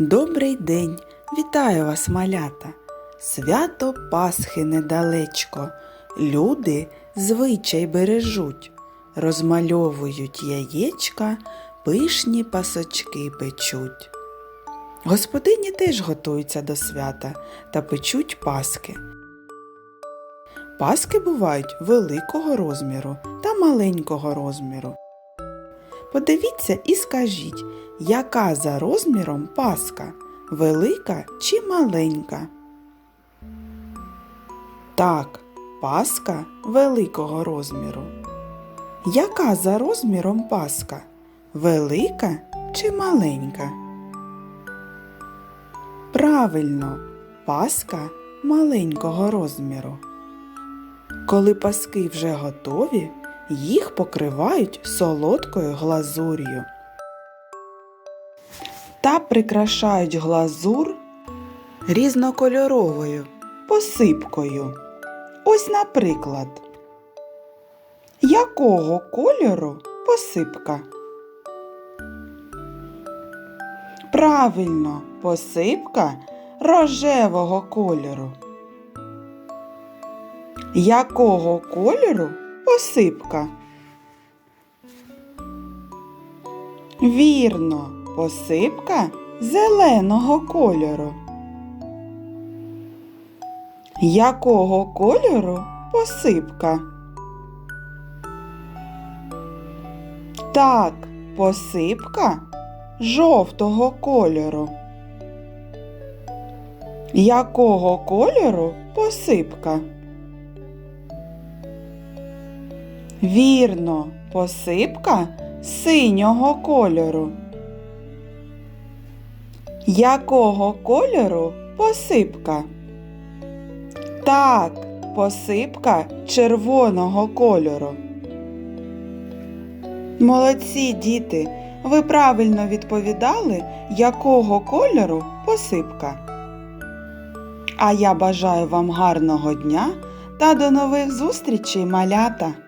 Добрий день! Вітаю вас, малята! Свято Пасхи недалечко. Люди звичай бережуть, розмальовують яєчка, пишні пасочки печуть. Господині теж готуються до свята та печуть паски. Паски бувають великого розміру та маленького розміру. Подивіться і скажіть, яка за розміром паска? Велика чи маленька? Так, паска великого розміру. Яка за розміром паска? Велика чи маленька? Правильно, паска маленького розміру. Коли паски вже готові, їх покривають солодкою глазур'ю та прикрашають глазур різнокольоровою посипкою. Ось, наприклад, якого кольору посипка? Правильно, посипка рожевого кольору. Якого кольору посипка? Вірно, посипка зеленого кольору. Якого кольору посипка? Так, посипка жовтого кольору. Якого кольору посипка? Вірно, посипка синього кольору. Якого кольору посипка? Так, посипка червоного кольору. Молодці діти, ви правильно відповідали, якого кольору посипка. А я бажаю вам гарного дня та до нових зустрічей, малята!